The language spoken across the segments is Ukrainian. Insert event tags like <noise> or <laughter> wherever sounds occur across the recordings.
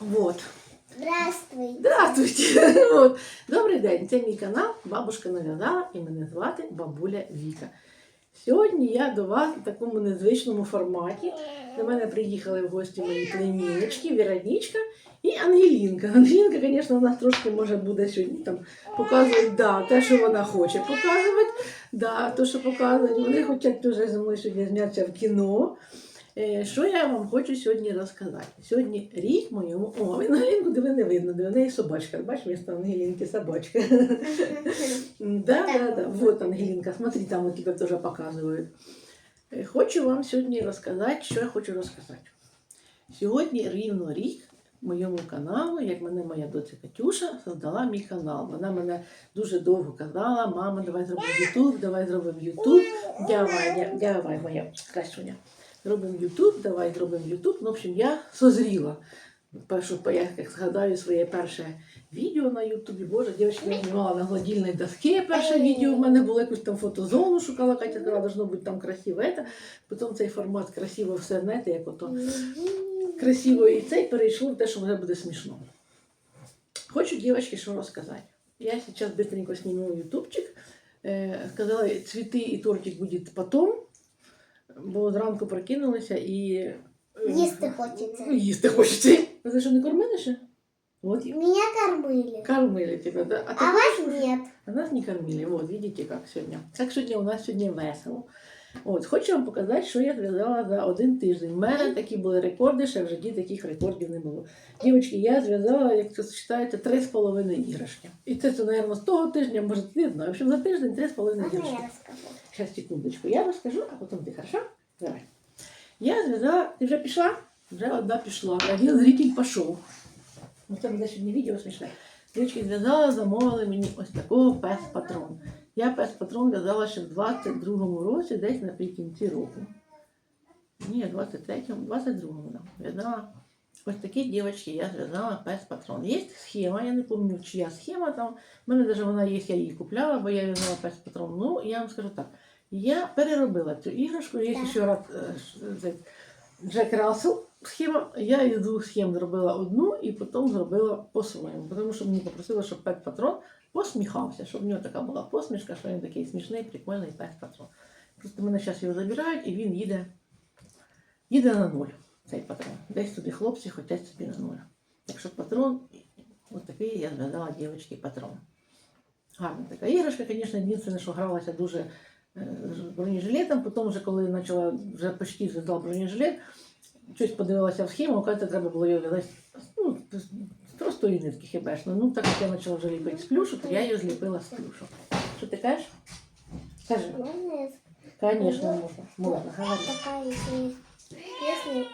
Вот. Здравствуй. Здравствуйте! <laughs> От. Добрий день, це мій канал Бабушка нав'язала і мене звати Бабуля Віка. Сьогодні я до вас у такому незвичному форматі. До мене приїхали в гості мої племіннички, Віронічка і Ангелінка. Ангелінка, звісно, у нас трошки може буде сьогодні там показувати да, те, що вона хоче показувати. Да, то, що показують. Вони хочуть дуже зі мною сьогодні знятися в кіно. Е, Що я вам хочу сьогодні розказати? Сьогодні рік моєму. О, Ангелінку диви не видно, де в неї собачка. Бачиш, місто Ангелінки собачка. Да, да, да. Вот Ангелінка, смотри, там у тебе теж показують. Е, Хочу вам сьогодні розказати, що я хочу розказати. Сьогодні рівно рік моєму каналу, як мене моя доця Катюша создала мій канал. Вона мене дуже довго казала, мама, давай зробимо Ютуб, давай зробимо Ютуб. Давай, давай, моя красуня. Робимо Ютуб, давай зробимо Ютуб. Ну, в общем, я созріла. Першу, я як згадаю своє перше відео на Ютубі. Боже, дівчинка я знімала на гладільній доскі. Перше відео в мене було якусь там фотозону, шукала Катя, сказала, должно бути там красиво. Потім цей формат красиво все, знаєте, як ото красиво і цей перейшло в те, що вже буде смішно. Хочу дівчатки що розказати. Я зараз быстренько сниму ютубчик. Е, Сказала, цвіти і тортик буде потом, бо зранку прокинулися і. е, Їсти хочеться. Ну, Їсти хочеться. А ти що не кормили ще? От і Меня кормили. кормили тебе, да? А, А вас нет. а нас не кормили. Вот, видите, как сегодня. Так сьогодні у нас сьогодні весело. От, хочу вам показати, що я зв'язала за один тиждень. У мене такі були рекорди, ще в житті таких рекордів не було. Дівчатки, я зв'язала, як це вважаєте, три з половиною іграшки. І це, це, мабуть, з того тижня, може, не знаю. В общем, за тиждень три з половиною Можно іграшки. я расскажу? Сейчас, секундочку, я розкажу, а потім ти, хорошо? Давай. Я зв'язала, ти вже пішла? Вже одна пішла. Один зритель пішов. Ну, це буде сьогодні відео смішне. Дівчатки зв'язала, замовили мені ось такого пес-патрон. Я пес-патрон в'язала ще в 22-му році, десь наприкінці року. Ні, в 23-му, 22-му, да. В'язала ось такі дівчатки, я зв'язала пес-патрон. Є схема, я не пам'ятаю, чия схема там. У мене навіть вона є, я її купляла, бо я в'язала пес-патрон. Ну, я вам скажу так. Я переробила цю іграшку, є Так. ще раз е, Джек Рассел схема. Я із двох схем зробила одну і потім зробила по-своєму. Тому що мені попросили, щоб пет патрон посміхався, щоб в нього така була посмішка, що він такий смішний, прикольний пет патрон. Просто мене зараз його забирають і він їде, їде на нуль, цей патрон. Десь туди хлопці хочуть собі на нуль. Так що патрон, ось такий я зв'язала дівчатки патрон. Гарна така іграшка, звісно, єдине, що гралася дуже е, з бронежилетом, потім вже коли почала вже почти зв'язала бронежилет, щось подивилася в схему, оказується, треба було його в'язати ну, з з простої нитки хібешно. Ну, так як я почала вже ліпити з плюшу, то я її зліпила з плюшу. Що ти кажеш? Кажи. Можно я Звісно, можна. Можна, говори. такая еще есть песня.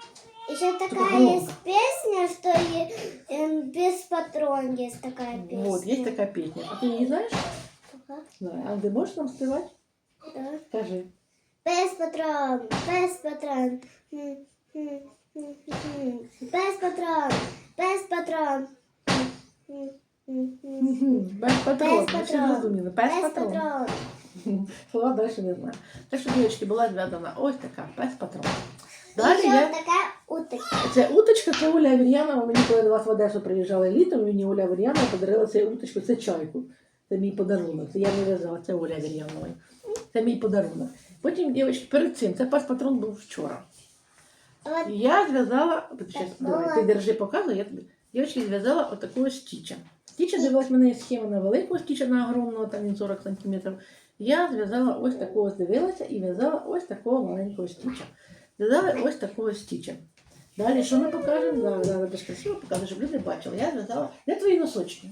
Еще такая громко. есть песня, что и, эм, без патрон есть такая песня. Вот, є така пісня. А ти її знаєш? Ага, Знаю. А ти можеш нам співати? да. Кажи. Без патрон, без патрон. М, м, м, м. Без патрон, Без патрон. Без патрон. Без всі патрон. зрозуміли. Без Без патрон. патрон. Слова далі не знаю. Так що, дівчатки, була зв'язана ось така, без патрон. Далі я... такая уточка. Це уточка, це Оля Вір'янова. Мені коли до вас в Одесу приїжджали літом, мені Оля Вір'янова подарила цю уточку, це чайку. Це мій подарунок. Це я не в'язала, це Оля Вір'янова. Це мій подарунок. Потім, дівчатки, перед цим, це пас-патрон був вчора. Я зв'язала, давай, ти держи, показуй, я тобі. Дівчатки, зв'язала отакого стіча. Стіча дивилась мене схема на великого стіча, на огромного, там він 40 см. Я зв'язала ось такого, дивилася і в'язала ось такого маленького стіча. Зв'язала ось такого стіча. Далі, що ми покажемо? Зараз, зараз теж красиво покажу, щоб люди бачили. Я зв'язала. Де твої носочки?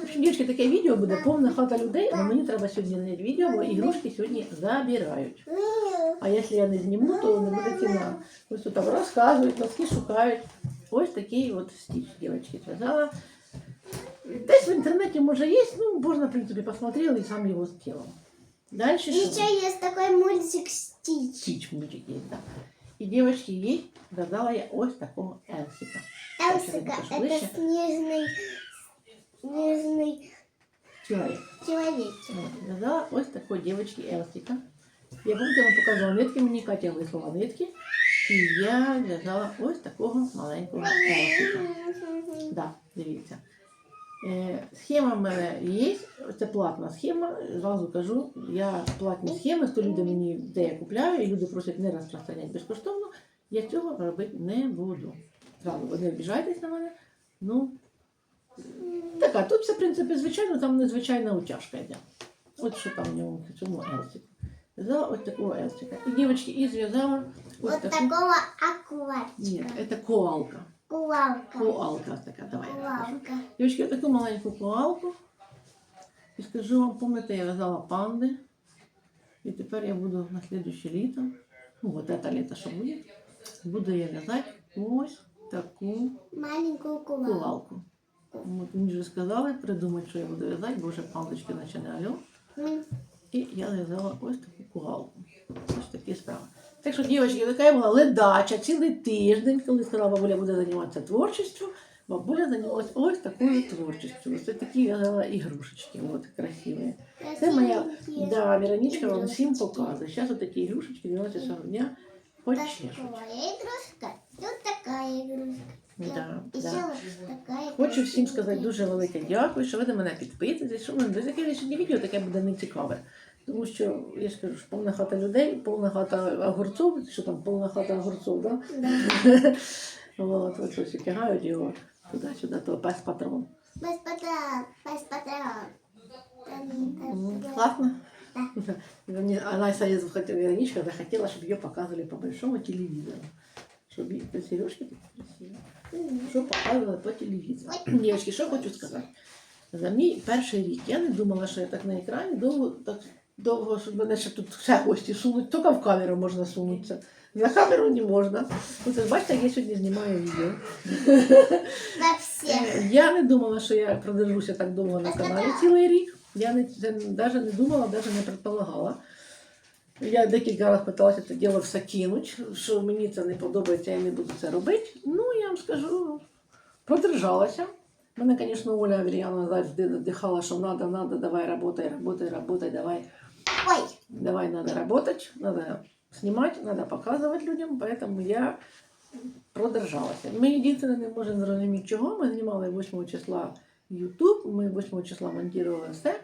В общем, дівчатки, таке відео буде повна хата людей, але мені треба сьогодні зняти відео, бо ігрушки сьогодні забирають. А якщо я не зніму, то не буде ціна. Ось тут там розказують, носки шукають. Ось такий от стіч, дівчатки, зв'язала. Десь в інтернеті може є, ну, можна, в принципі, посмотрели і сам його зробила. Далі що? еще есть такой мультик Стич. Стіч мультик є, так. І дівчатки, їй зв'язала я ось такого Елсика. Элсика Сейчас это выше. снежный, снежный Чоловік. человечек. От, Зв'язала ось такої дівчатки Елсика. Я помните, вам показувала нитки, мені Катя вислала нитки. І я в'язала ось такого маленького Елсика. <laughs> Да, дивіться. Е, схема в мене є, це платна схема. Зразу кажу, я платні схеми, хто люди мені де я купляю, і люди просять не розпространяти безкоштовно, я цього робити не буду. Зразу ви не обіжайтесь на мене. Ну, така, тут все, в принципі, звичайно, там незвичайна утяжка йде. От що там в ньому в цьому елсику. Зв'язала ось такого елсика. І дівчатки, і зв'язала ось Вот таку. такого Ні, це коалка. Кувалка. Коалка така, давай. Кувалка. Дівчатки, таку маленьку коалку. І скажу вам, пам'ятаєте, я в'язала панди. І тепер я буду на слідуще літо, ну от це літо, що буде, буду я в'язати ось таку Маленькую кувалку. От мені вже сказали придумати, що я буду в'язати, бо вже пандочки наче не. І я зв'язала ось таку кугалку. Ось такі справи. Так що, дівчатки, така була ледача цілий тиждень, коли сказала, бабуля буде займатися творчістю. Бабуля займалася ось такою творчістю. Ось такі в'язала ігрушечки, от красиві. Це моя да, Вероничка вам всім показує. Зараз отакі ігрушечки 12 дня Вот почешуть. Тут такая игрушка. Да, да. Хочу всім сказати дуже велике дякую, що ви до мене підписуєтесь, що мене таке сьогодні відео таке буде нецікаве. Тому що я ж кажу, що повна хата людей, повна хата огурців, що там повна хата огурців, да? Да. <laughs> От, і тягають його туди-сюди, то пес патрон. Без патрон, без патрон. М, Классно? <laughs> Мне- Она сразу захотела, Вероничка захотела, чтобы ее показывали по большому телевизору. Чтобы и- сережки такие красивые. М. Що показували по телевізору. <clears throat> Дівчатки, що хочу сказати. За мій перший рік я не думала, що я так на екрані довго, так довго, що мене ще тут все гості сунуть, тільки в камеру можна сунутися. На камеру не можна. Оце бачите, я сьогодні знімаю відео. На всех. Е, Я не думала, що я продержуся так довго на каналі цілий рік. Я не, навіть не думала, навіть не предполагала. Я декілька разів питалася це діло все кинути, що мені це не подобається, я не буду це робити. Ну, я вам скажу, продержалася. Мене, звісно, Оля Авріяна завжди надихала, що треба, треба, давай, работай, работай, работай, давай, Ой, давай, надо работать, надо снимать, надо показывать людям, поэтому я продержалася. Ми єдине не можемо зрозуміти, чого. Ми знімали 8 числа YouTube, ми 8 числа монтували все.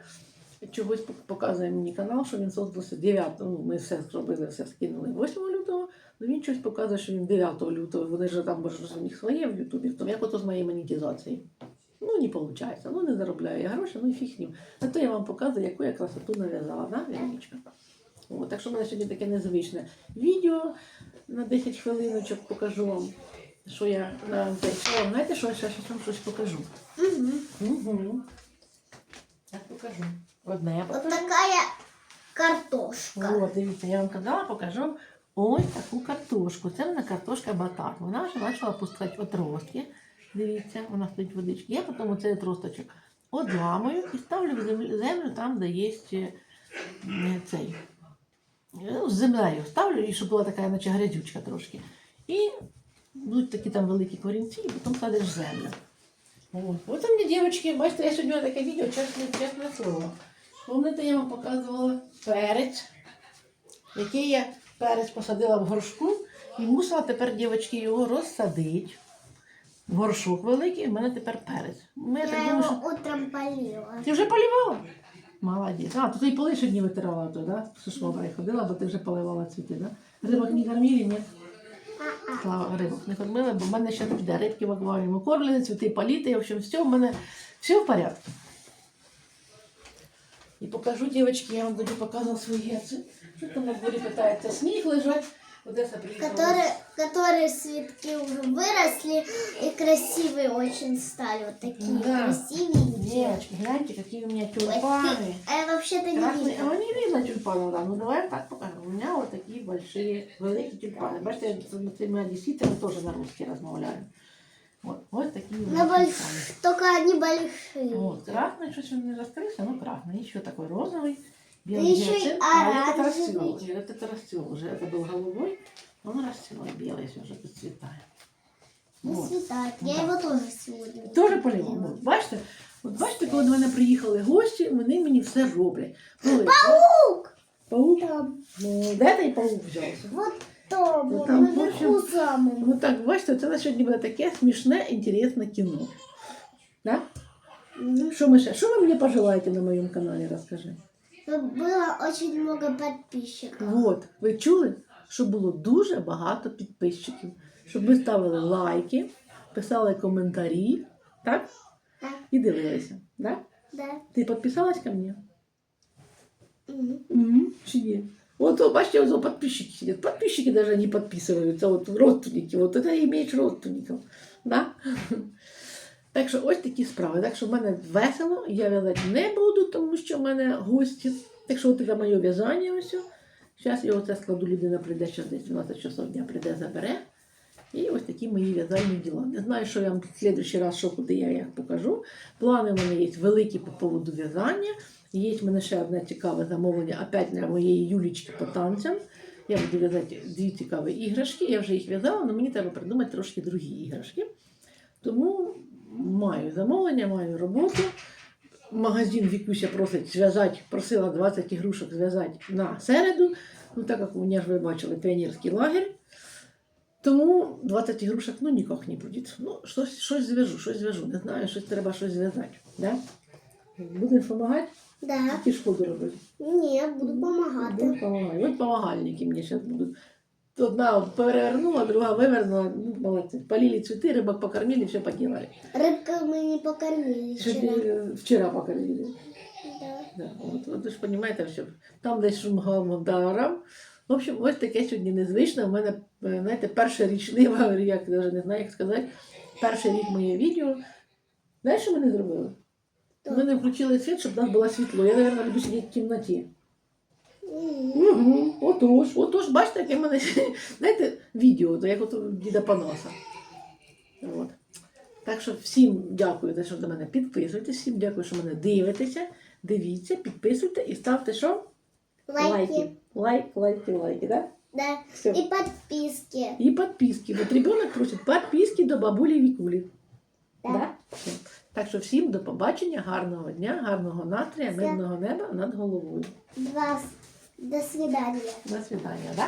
Чогось показує мені канал, що він создався 9, ну ми все зробили, все скинули 8 лютого, але він щось показує, що він 9 лютого, вони ж там, може, у них своє в Ютубі, то як ото з моєї монетизації. Ну, не виходить, ну не заробляю я гроші, ну і фіг ним. А то я вам показую, яку я красоту нав'язала, да, Вероничка? От, так що в мене сьогодні таке незвичне відео на 10 хвилиночок покажу вам, що я на цей. О, знаєте, що я ще вам щось покажу? Угу. Угу. Я покажу. Одне я покажу. такая картошка. От, дивіться, я вам казала, покажу ось таку картошку. Це в мене картошка батат. Вона вже почала пускати отростки. Дивіться, вона стоїть водички. Я потім цей отросточок одламую і ставлю в землю, землю там, де є цей. Ну, з землею ставлю, і щоб була така, наче грязючка трошки. І будуть такі там великі корінці, і потім садиш в землю. От. От мені, дівчатки, бачите, я сьогодні таке відео, чесне, чесне слово. Помните, я вам показувала перець, який я перець посадила в горшку і мусила тепер, дівчатки, його розсадити. Горшок великий, в мене тепер перець. Ну, Я, так Я думаю, що... утром полила. Ти вже полівала? Молодець. А, то ти і поли сьогодні витирала, то, да? З шваброю ходила, бо ти вже поливала цвіти, да? Рибок не кормили, ні? Слава, рибок не кормили, бо в мене ще піде рибки в акваріумі кормлені, цвіти політи, в общем, все в мене все в порядку. І покажу, дівчатки, я вам буду показувати свої герці. Що там на дворі питається, сніг лежать, Одеса приїхала. Которые, которые цветки уже выросли и красивые очень стали. Вот такие Да. красивенькие. Девочки, гляньте, какие у меня Ой, тюльпаны. ты- А я вообще-то не Красные. видела. А не видно тюльпанов, да. Ну давай я так покажу. У меня вот такие большие, великие тюльпаны. Бачите, я з цими одеситами теж на русский розмовляю. Вот, вот такие у меня На больш... тюльпаны. Только они большие. Вот, красный, что сегодня не раскрылся, ну красный. Еще такой розовый. Да Белый еще и гиацинт. А этот оранжевый. расцвел. Нет, это расцвел уже. Это был голубой. Он расцвел. и Белый все уже расцветает. Не Вот. цветает. Я Да. его тоже сегодня. Теж полівав. От бачите, от бачите, коли до мене приїхали гості, вони мені все роблять. Коли- Паук! Паук? Там. Ну, де той паук взявся? Вот Там, Ну, вот там, в наверху самым. Ну так, бачите, це на сьогодні буде таке смішне, інтересне кіно. Да? Мгм. Що ми ще? Що ви мені пожелаєте на моєму каналі, розкажи. Чтобы было очень много подписчиков. Вот, ви чули, що було дуже багато підписчиків, щоб ви ставили лайки, писали коментарі, так? Так. І дивилися. Да? Да. Ти підписалась ко мені? Мгм. Угу. Чи ні? Вот, вот, бачите, вот подписчики сидят. Подписчики даже не подписываются, вот родственники. Вот это имеешь родственников. Да? Так що ось такі справи. Так що в мене весело, я в'язати не буду, тому що в мене гості. Так що таке моє в'язання ось. Зараз я оце складу, людина прийде, зараз десь 12 часов дня прийде, забере. І ось такі мої в'язальні діла. Не знаю, що я вам в следующий раз, що куди я як покажу. Плани в мене є великі по поводу в'язання. Є в мене ще одне цікаве замовлення, опять для моєї Юлічки по танцям. Я буду в'язати дві цікаві іграшки. Я вже їх в'язала, але мені треба придумати трошки другі іграшки. Тому маю замовлення, маю роботу. Магазин Вікуся просить зв'язати, просила 20 ігрушок зв'язати на середу. Ну, так як у мене ж ви бачили піонерський лагерь. Тому 20 ігрушок ну ніяк не буде. Ну, щось, щось зв'яжу, щось зв'яжу. Не знаю, щось треба щось зв'язати. Да? Будеш допомагати? Да. Ж буду робити? Нет, буду помогать. Буду помагати. От помагальники мені зараз будуть. Одна перевернула, друга вивернула. Ну, молодці. Полили цвіти, рибок покормили, все поделали. Рыбка мы не покормили вчера. ти вчора покормили. Да. Да, от, от ви ж розумієте, що там десь шумгав даром. В общем, ось таке сьогодні незвичне. У мене, е, знаєте, перша річнива, <laughs> як навіть не знаю, як сказати, перший рік моє відео. Знаєш, що ми не зробили? Ми не включили світ, щоб в нас було світло. Я, мабуть, люблю сидіти в кімнаті. Угу. Отож, отож, бачите, яке в мене, знаєте, відео, як от у діда Паноса. От. Так що всім дякую, що до мене підписуєтесь, всім дякую, що мене дивитеся. Дивіться, підписуйте і ставте що? Лайки. Лайк, лайки, лайки, да? Да. Все. И подписки. І підписки. От ребенок просить підписки до бабулі Вікулі. Да. Да? Все. Так що всім до побачення, гарного дня, гарного настрія, мирного неба над головою. Два. До свидания. До свидання, да?